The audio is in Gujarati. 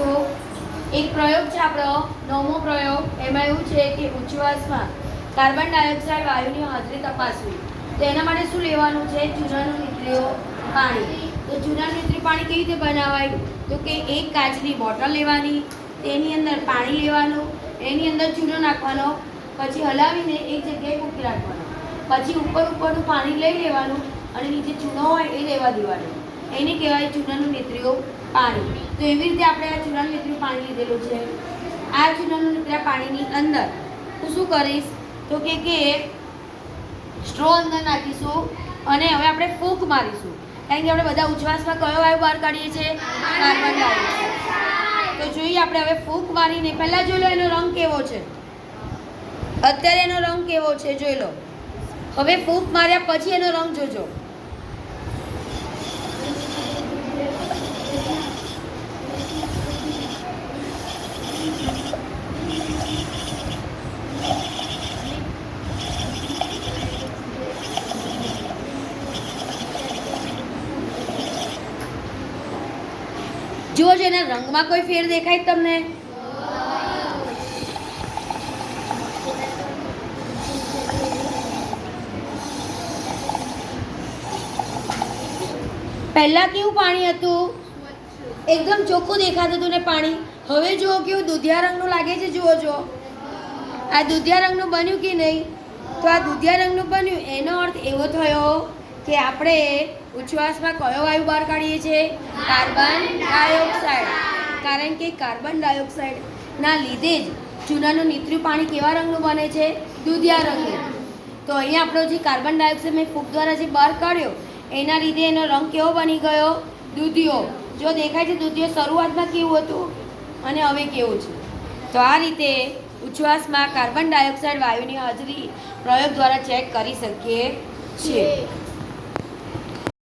કરીશું એક પ્રયોગ છે આપણો, નવમો પ્રયોગ. એમાં એવું છે કે ઉચ્છવાસમાં કાર્બન ડાયોક્સાઇડ વાયુની હાજરી તપાસવી. તો એના માટે શું લેવાનું છે? ચૂનાનું નીતરીઓ પાણી. તો ચૂનાનું નીતરી પાણી કેવી રીતે બનાવાય? તો કે એક કાચની બોટલ લેવાની, તેની અંદર પાણી લેવાનું, એની અંદર ચૂનો નાખવાનો, પછી હલાવીને એક જગ્યાએ મૂકી રાખવાનો. પછી ઉપર ઉપરનું પાણી લઈ લેવાનું અને નીચે ચૂનો હોય એ લેવા દેવાનું. એને કહેવાય ચૂનાનું નેત્રીઓ પાણી. તો એવી રીતે આપણે આ ચૂનાનું નેત્રીયું પાણી લીધેલું છે. આ ચૂનાનું નેત્રા પાણીની અંદર હું શું કરીશ? તો કે કે સ્ટ્રો અંદર નાખીશું અને હવે આપણે ફૂંક મારીશું. કારણ કે આપણે બધા ઉચ્છ્વાસમાં કયો વાયુ બહાર કાઢીએ છીએ? કાર્બન તો જોઈએ આપણે હવે ફૂંક મારીને, પહેલાં જોઈ લો એનો રંગ કેવો છે. અત્યારે એનો રંગ કેવો છે જોઈ લો. હવે ફૂંક માર્યા પછી એનો રંગ જોજો. જુઓ જો એના રંગમાં કોઈ ફેર દેખાય તમને? પહેલા કેવું પાણી હતું? એકદમ ચોખ્ખું દેખાતું હતું ને પાણી. હવે જુઓ કેવું દૂધિયા રંગનું લાગે છે, જુઓ જો આ દૂધિયા રંગનું બન્યું કે નહીં? તો આ દૂધિયા રંગનું બન્યું, એનો અર્થ એવો થયો કે આપણે ઉચ્છવાસમાં કયો વાયુ બહાર કાઢીએ છીએ? Carbon dioxide. કારણ કે કાર્બન ડાયોક્સાઇડના લીધે જ ચૂનાનું નીતર્યું પાણી કેવા રંગનું બને છે? દૂધિયા રંગનું. તો અહીંયા આપણો જે કાર્બન ડાયોક્સાઇડ મેં ફૂગ દ્વારા જે બહાર કાઢ્યો, એના લીધે એનો રંગ કેવો બની ગયો? દૂધિયો. જો દેખાય છે દૂધિયો શરૂઆતમાં કેવું હતું અને હવે કેવું છે? તો આ રીતે ઉચ્છવાસમાં કાર્બન ડાયોક્સાઇડ વાયુની હાજરી પ્રયોગ દ્વારા ચેક કરી શકીએ છીએ.